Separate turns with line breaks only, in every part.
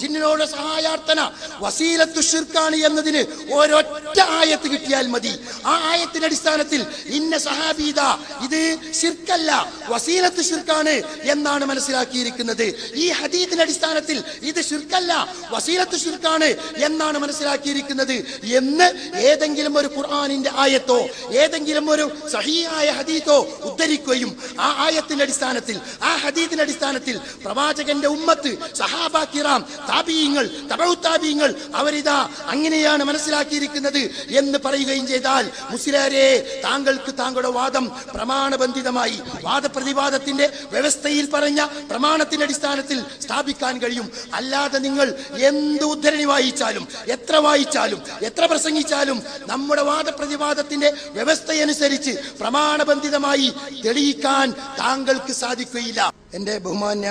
ജിന്നിനോട് സഹായാർത്ഥന. വസീലത്തു ഷിർക്കാണ് എന്നതിന് ഒരൊറ്റ ആയത്ത് കിട്ടിയാൽ മതി. ആ ആയത്തിന്റെ അടിസ്ഥാനത്തിൽ ഇന്ന സഹാബീത ഇത്. ഷിർക്കല്ല വസീലത്ത് ഷിർക്കാണ് എന്നാണ് മനസ്സിലാക്കിയിരിക്കുന്നത്. ഈ ഹദീത്തിന്റെ അടിസ്ഥാനത്തിൽ ഇത് ഷിർക്കല്ല വസീലത്ത് ഷിർക്കാണ് എന്നാണ് മനസ്സിലാക്കിയിരിക്കുന്നത്. എന്ന് ഏതെങ്കിലും ഒരു ഖുർആാനിന്റെ ആയത്തോ ഏതെങ്കിലും ഒരു സഹിയായ ഹദീത്തോ ഉദ്ധരിക്കുകയും ആ ആയത്തിന്റെ അടിസ്ഥാനത്തിൽ ആ ഹദീത്തിന്റെ അടിസ്ഥാനത്തിൽ പ്രവാചകന്റെ ഉമ്മത്ത് സഹാബാ കിറാം താപീയങ്ങൾ തപൗത്താപീയങ്ങൾ അവരിതാ അങ്ങനെയാണ് മനസ്സിലാക്കിയിരിക്കുന്നത് എന്ന് പറയുകയും ചെയ്താൽ മുസ്ലിയാരെ താങ്കൾക്ക് താങ്കളുടെ വാദം പ്രമാണബന്ധിതമായി വാദപ്രതിവാദത്തിന്റെ വ്യവസ്ഥയിൽ പറഞ്ഞ പ്രമാണത്തിന്റെ അടിസ്ഥാനത്തിൽ സ്ഥാപിക്കാൻ കഴിയും. അല്ലാതെ നിങ്ങൾ എന്ത് ഉദ്ധരണി വായിച്ചാലും എത്ര വായിച്ചാലും എത്ര പ്രസംഗിച്ചാലും നമ്മുടെ വാദപ്രതിവാദത്തിന്റെ വ്യവസ്ഥയനുസരിച്ച് പ്രമാണബന്ധിതമായി തെളിയിക്കാൻ താങ്കൾക്ക് സാധിക്കുകയില്ല. എന്റെ ബഹുമാന്യ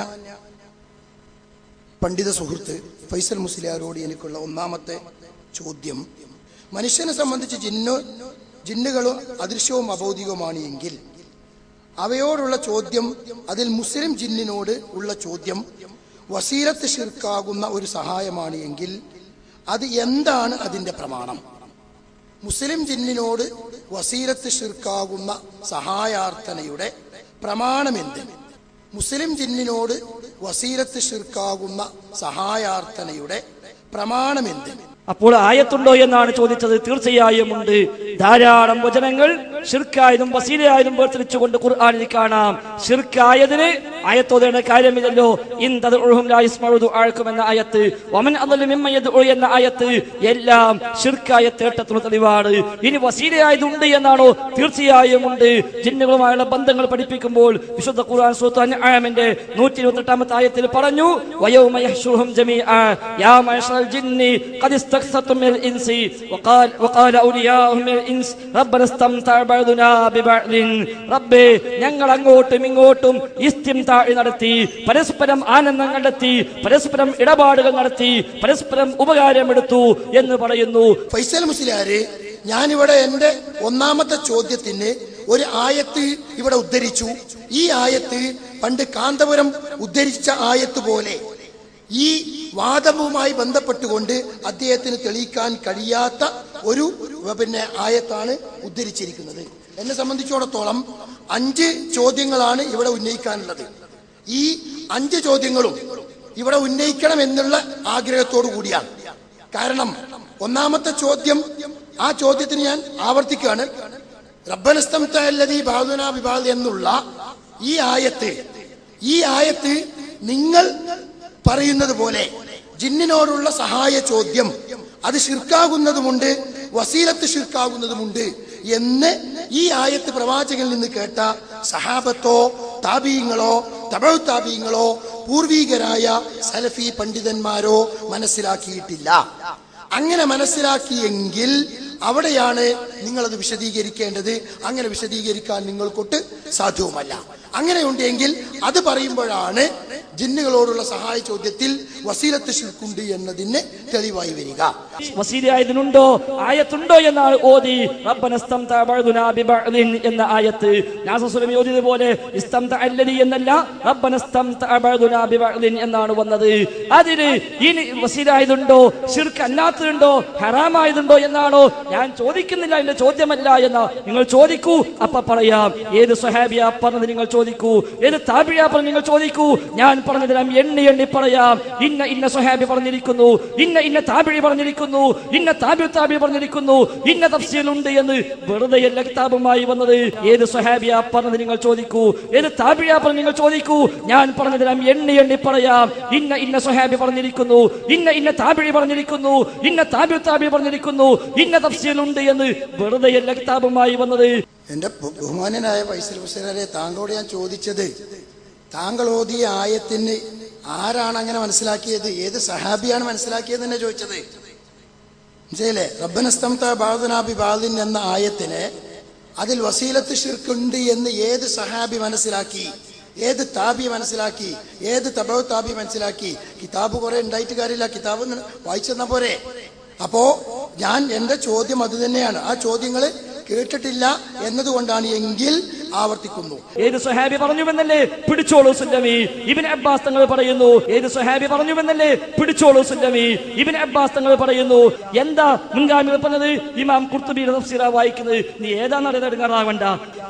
പണ്ഡിത സുഹൃത്ത് ഫൈസൽ മുസ്ലിയാരോട് എനിക്കുള്ള ഒന്നാമത്തെ ചോദ്യം. മനുഷ്യനെ സംബന്ധിച്ച് ജിന്നു ജിന്നുകളും അദൃശ്യവും അബൗദികവുമാണ് എങ്കിൽ അവയോടുള്ള ചോദ്യം അതിൽ മുസ്ലിം ജിന്നിനോട് ഉള്ള ചോദ്യം വസീലത്ത് ഷിർക്കാകുന്ന ഒരു സഹായമാണ് എങ്കിൽ അത് എന്താണ് അതിന്റെ പ്രമാണം? മുസ്ലിം ജിന്നിനോട് വസീലത്ത് ഷിർക്കാകുന്ന സഹായാർത്ഥനയുടെ പ്രമാണമെന്ത് മുസ്ലിം ജിന്നിനോട് വസീലത്ത് ഷിർക്കാകുന്ന സഹായാർത്ഥനയുടെ പ്രമാണമെന്ത്?
അപ്പോൾ ആയത്തുണ്ടോ എന്നാണ് ചോദിച്ചത്. തീർച്ചയായും ഉണ്ട്. ധാരാളം വചനങ്ങൾ ഷിർക്കായതും വസീലയായതും വേർതിരിച്ചുകൊണ്ട് ഖുർആാനിൽ കാണാം. ഷിർക്കായതിന് ആയത്തോതേണ്ട കാര്യമില്ലല്ലോ. എന്ന ആയത്ത്. എന്ന ആയത്ത്. എല്ലാം ശിർക്കായ തേട്ടത്തിന് തെളിവാണ്. ഇനി വസീലയായതുണ്ട് എന്നാണോ? തീർച്ചയായും ഉണ്ട്. ജിന്നുകളുമായുള്ള ബന്ധങ്ങൾ പഠിപ്പിക്കുമ്പോൾ വിശുദ്ധ ഖുർആൻ സൂറത്ത് ആമിന്റെ നൂറ്റി ഇരുപത്തെട്ടാമത്തെ ആയത്തിൽ പറഞ്ഞു ഞങ്ങൾ അങ്ങോട്ടും ഇങ്ങോട്ടും ഇസ്തിംതാഇ നടത്തി പരസ്പരം ആനന്ദം കണ്ടെത്തി പരസ്പരം ഇടപാടുകൾ നടത്തി പരസ്പരം ഉപകാരമെടുത്തു എന്ന് പറയുന്നു.
ഫൈസൽ മുസ്ലിയാര് ഞാനിവിടെ എന്റെ ഒന്നാമത്തെ ചോദ്യത്തിന് ഒരു ആയത്ത് ഇവിടെ ഉദ്ധരിച്ചു. ഈ ആയത്ത് പണ്ട് കാന്തപുരം ഉദ്ധരിച്ച ആയത്ത് പോലെ ഈ വാദവുമായി ബന്ധപ്പെട്ടുകൊണ്ട് അദ്ദേഹത്തിന് തെളിയിക്കാൻ കഴിയാത്ത ഒരു പിന്നെ ആയത്താണ് ഉദ്ധരിച്ചിരിക്കുന്നത്. എന്നെ സംബന്ധിച്ചിടത്തോളം അഞ്ച് ചോദ്യങ്ങളാണ് ഇവിടെ ഉന്നയിക്കാനുള്ളത്. ഈ അഞ്ച് ചോദ്യങ്ങളും ഇവിടെ ഉന്നയിക്കണം എന്നുള്ള ആഗ്രഹത്തോടു കൂടിയാണ്. കാരണം ഒന്നാമത്തെ ചോദ്യം ആ ചോദ്യത്തിന് ഞാൻ ആവർത്തിക്കുകയാണ്. റബ്ബനസ്തംതല്ലതി ബാദുന വിഭാഗ് എന്നുള്ള ഈ ആയത്ത് ഈ ആയത്ത് നിങ്ങൾ പറയുന്നത് പോലെ ജിന്നിനോടുള്ള സഹായ ചോദ്യം അത് ഷിർക്കാകുന്നതുമുണ്ട് വസീലത്ത് ശിർക്കാവുന്നതുമുണ്ട് എന്ന് ഈ ആയത്ത് പ്രവാചകനിൽ നിന്ന് കേട്ട സഹാബത്തോ താപീയങ്ങളോ തമിഴ് താപീയങ്ങളോ പൂർവീകരായ സലഫി പണ്ഡിതന്മാരോ മനസ്സിലാക്കിയിട്ടില്ല. അങ്ങനെ മനസ്സിലാക്കിയെങ്കിൽ അവിടെയാണ് നിങ്ങളത് വിശദീകരിക്കേണ്ടത്. അങ്ങനെ വിശദീകരിക്കാൻ നിങ്ങൾക്കൊട്ട് സാധ്യവുമല്ല. അങ്ങനെയുണ്ടെങ്കിൽ അത് പറയുമ്പോഴാണ് ജിന്നുകളോടുള്ള സഹായ ചോദ്യത്തിൽ വസീലത്ത് ശിൽക്കുണ്ട് എന്നതിന് തെളിവായി വരിക.
വസീലായതിനുണ്ടോ ആയത്തുണ്ടോ എന്നാണ് ഓതി. എന്ന ആയത്ത്. നാസസുലമി ഓതിയതുപോലെ എന്നല്ല എന്നാണ് വന്നത്. അതിന് ഇനി വസീലായതുണ്ടോ ശിർക്ക് അല്ലാത്തതുണ്ടോ? ഹറാമായതുണ്ടോ എന്നാണോ? ഞാൻ ചോദിക്കുന്നില്ല എന്റെ ചോദ്യമല്ല എന്ന. നിങ്ങൾ ചോദിക്കൂ അപ്പൊ പറയാം. ഏത് സ്വഹാബിയ പറഞ്ഞത് നിങ്ങൾ ചോദിക്കൂ? ഏത് താബിയ പറഞ്ഞത് നിങ്ങൾ ചോദിക്കൂ? ഞാൻ പറഞ്ഞതെല്ലാം എണ്ണി എണ്ണി പറയാം. ഇന്ന ഇന്ന സുഹാബി പറഞ്ഞിരിക്കുന്നു ഇന്ന ഇന്ന താബിഴി പറഞ്ഞിരിക്കുന്നു ഇന്ന താബി താബി പറഞ്ഞിരിക്കുന്നു ഇന്ന തഫ്സീലുണ്ട് എന്ന് വെറുതെ എല്ലാ കിതാബുമായി വന്നത്. ഏത് സുഹാബിയാ പറഞ്ഞത് നിങ്ങൾ ചോദിക്കൂ. ഏത് താബിഴിയാ പറഞ്ഞു നിങ്ങൾ ചോദിക്കൂ. ഞാൻ പറഞ്ഞുതരാം എണ്ണി എണ്ണി പറയാം. ഇന്ന ഇന്ന സുഹാബി പറഞ്ഞിരിക്കുന്നു ഇന്ന ഇന്ന താബിഴി പറഞ്ഞിരിക്കുന്നു ഇന്ന താബി താബി പറഞ്ഞിരിക്കുന്നു ഇന്ന തഫ്സീലുണ്ട് എന്ന് വെറുതെ എല്ലാ കിതാബുമായി വന്നത്.
എന്റെ ബഹുമാനായ വൈസൽ ഹുസൈനെ താങ്കളോട് ഞാൻ ചോദിച്ചത് താങ്കൾ ഓതിയ ആയത്തിന് ആരാണ് അങ്ങനെ മനസ്സിലാക്കിയത്? ഏത് സഹാബിയാണ് മനസ്സിലാക്കിയത് എന്നെ ചോദിച്ചത്? മനസ്സിലേ റബ്ബനസ്തംത ബാദുനാബി ബാദിൻ എന്ന ആയത്തിന് അതിൽ വസീലത്ത് ഷിർക്കുണ്ട് എന്ന് ഏത് സഹാബി മനസ്സിലാക്കി? ഏത് താബി മനസ്സിലാക്കി? ഏത് തബവ് താബി മനസ്സിലാക്കി? കിതാബ് കുറെ ഉണ്ടായിട്ട് കാര്യമില്ല. കിതാബ് വായിച്ചു വായിച്ചെന്ന പോരെ. അപ്പോ ഞാൻ എന്റെ ചോദ്യം അത് തന്നെയാണ്. ആ ചോദ്യങ്ങൾ കേട്ടിട്ടില്ല എന്നതുകൊണ്ടാണ് എങ്കിൽ ആവർത്തിക്കുന്നു.
ഏത് സ്വഹാബി പറഞ്ഞുവെന്നല്ലേ? പിടിച്ചോളൂ സുല്ലമി ഇബിൻ അബ്ബാസ് തങ്ങൾ പറയുന്നു ഏത് സ്വഹാബി പറഞ്ഞുവെന്നല്ലേ? പിടിച്ചോളൂ സുല്ലമി ഇബിൻ അബ്ബാസ് തങ്ങൾ പറയുന്നു എന്താ മുൻഗാമികൾ പറഞ്ഞത് ഇമാം കുർത്തുബി തഫ്സീറ വായിക്കുന്നത്. നീ ഏതാ നടന്നെടുങ്ങാറാവണ്ട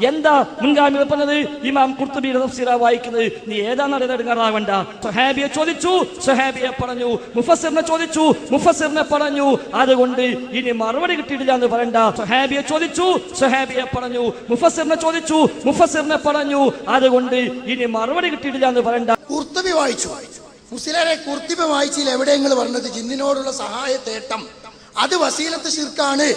എന്താ മുൻഗാമികൾ പറഞ്ഞത് ഇമാം കുർത്തുബി തഫ്സീറ വായിക്കുന്നത്. നീ ഏതാ നടന്നെടുങ്ങാറാവണ്ട സ്വഹാബിയെ ചോദിച്ചു സ്വഹാബിയെ പറഞ്ഞു മുഫസ്സിറിനെ ചോദിച്ചു മുഫസ്സിറിനെ പറഞ്ഞു അതുകൊണ്ട് ഇനി മറുപടി കിട്ടിയിട്ടില്ല എന്ന് പറയണ്ട. സ്വഹാബിയെ ചോദിച്ചു സ്വഹാബിയെ പറഞ്ഞു മുഫസ്സിറിനെ ചോദിച്ചു മുഫസ്സിറിനെ പറഞ്ഞു അതുകൊണ്ട് ഇനി മറുപടി കിട്ടിയിട്ടില്ല എന്ന് പറയണ്ട.
കുർത്തുബി വായിച്ചു. മുസ്ലിരെ കുർത്തിബ വായിച്ചില്ല എവിടെയെങ്കിലും പറഞ്ഞത് ജിന്നിനോടുള്ള സഹായ തേട്ടം അത് വസീലത്ത് ശിർക്കാണ്.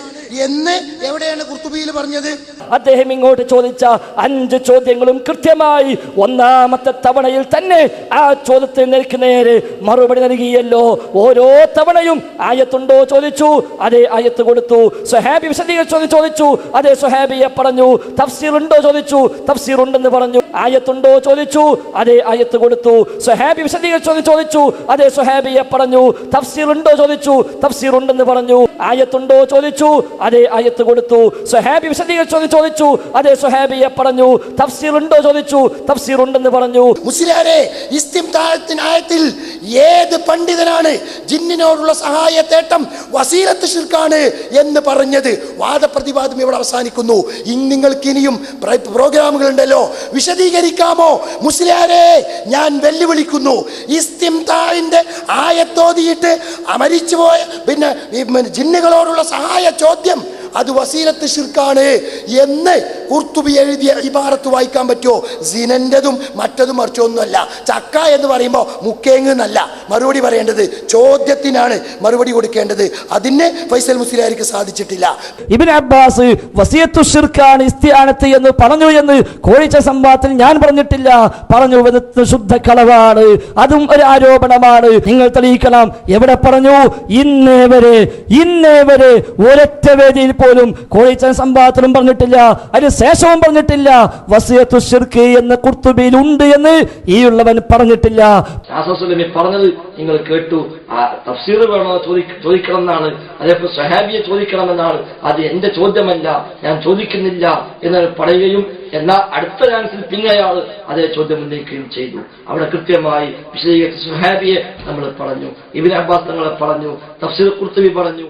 എന്ന് എവിടെയാണ് കുർത്തുബിയിൽ പറഞ്ഞത്?
അദ്ദേഹം ഇങ്ങോട്ട് ചോദിച്ച അഞ്ച് ചോദ്യങ്ങളും കൃത്യമായി ഒന്നാമത്തെ തവണയിൽ തന്നെ ആ ചോദ്യത്തിന് നിനക്ക് നേരെ മറുപടി നൽകിയല്ലോ. ഓരോ തവണയും ആയത്തുണ്ടോ ചോദിച്ചു അതേ ആയത്ത് കൊടുത്തു. സുഹാബി വിശദീകരിച്ചു ചോദിച്ചു അതേ സുഹാബിയെ പറഞ്ഞു. തഫ്സീർ ഉണ്ടോ ചോദിച്ചു തഫ്സീർ ഉണ്ടെന്ന് പറഞ്ഞു. ആയത്തുണ്ടോ ചോദിച്ചു അതേ ആയത്ത് കൊടുത്തു. സുഹാബി വിശദീകരിച്ചു ചോദിച്ചു അതേ സുഹാബിയെ പറഞ്ഞു. തഫ്സീർ ഉണ്ടോ ചോദിച്ചു തഫ്സീർ ഉണ്ടെന്ന് പറഞ്ഞു. ആയത്തുണ്ടോ? ചോദിച്ചു. അതേ ആയത്ത് കൊടുത്തു. സുഹാബി വിശദീകരിച്ചു ചോദിച്ചു. അതേ സുഹാബിയെ പറഞ്ഞു. തഫ്സീർ ഉണ്ടോ ചോദിച്ചു. തഫ്സീർ ഉണ്ടെന്ന് പറഞ്ഞു.
മുസ്ലിയാരെ ആയത്തിൽ ഏത് പണ്ഡിതനാണ് ജിന്നിനോടുള്ള സഹായത്തേട്ടം വസീലത്ത് ശിർക്കാണ് എന്ന് പറഞ്ഞത്? വാദപ്രതിവാദം ഇവിടെ അവസാനിക്കുന്നു. ഇനി നിങ്ങൾക്ക് ഇനിയും പ്രോഗ്രാമുകൾ ഉണ്ടല്ലോ വിശദീകരിക്കാമോ? മുസ്ലിയാരെ ഞാൻ വെല്ലുവിളിക്കുന്നു. ഇസ്തിംതാഴിന്റെ ആയത്തോതിയിട്ട് മരിച്ചുപോയ പിന്നെ ജിന്നുകളോടുള്ള സഹായ ചോദ്യം അത് വസീലത്ത് ഷിർക്കാണ് എന്ന് കുർത്തുബി എഴുതിയ ഇബാറത്ത് വായിക്കാൻ പറ്റുമോ? സിനന്റെതും മറ്റതും മറിച്ചൊന്നുമല്ല. ചക്ക എന്ന് പറയുമ്പോൾ മുക്കേങ്ങ് എന്നല്ല മറുപടി പറയേണ്ടത് ചോദ്യത്തിനാണ് മറുപടി കൊടുക്കേണ്ടത്. അതിന് ഫൈസൽ മുസ്ലിയാർക്ക് സാധിച്ചിട്ടില്ല.
ഇബിൻ അബ്ബാസ് വസിയത്തു ഷിർക്കാണ് ഇസ്തിയാനത്ത് എന്ന് പറഞ്ഞു എന്ന് കോഴിച്ച സംവാദത്തിൽ ഞാൻ പറഞ്ഞിട്ടില്ല. പറഞ്ഞു വെറുത്ത് ശുദ്ധ കളവാണ്. അതും ഒരു ആരോപണമാണ്. നിങ്ങൾ തെളിയിക്കണം. എവിടെ പറഞ്ഞു? ഇന്നേ വരെ ഇന്നേ വരെ ഒരൊറ്റ വേദിയിൽ പോലും കോഴിച്ച സംവാദത്തിലും പറഞ്ഞിട്ടില്ല. അതിന് ശേഷവും പറഞ്ഞിട്ടില്ല വസിയത്തു ഷിർക്ക് എന്ന കുർത്തുബിയിൽ ഉണ്ട് എന്ന് ഈ ഉള്ളവൻ പറഞ്ഞിട്ടില്ല
പറഞ്ഞത് നിങ്ങൾ കേട്ടു. ആ ചോദിക്കണം എന്നാണ്. അതേപോലെ സഹാബിയെ ചോദിക്കണമെന്നാണ് അത് എന്റെ ചോദ്യമല്ല ഞാൻ ചോദിക്കുന്നില്ല എന്ന് പറയുകയും എന്നാൽ അടുത്ത ചാൻസിൽ പിന്നെ അയാൾ അതേ ചോദ്യം ഉന്നയിക്കുകയും ചെയ്തു. അവിടെ കൃത്യമായി വിശദീകരിച്ച സുഹാബിയെ നമ്മൾ പറഞ്ഞു ഇബിൻ അബ്ബാസ് തങ്ങളെ പറഞ്ഞു തഫ്സീർ കുർത്തുബി പറഞ്ഞു.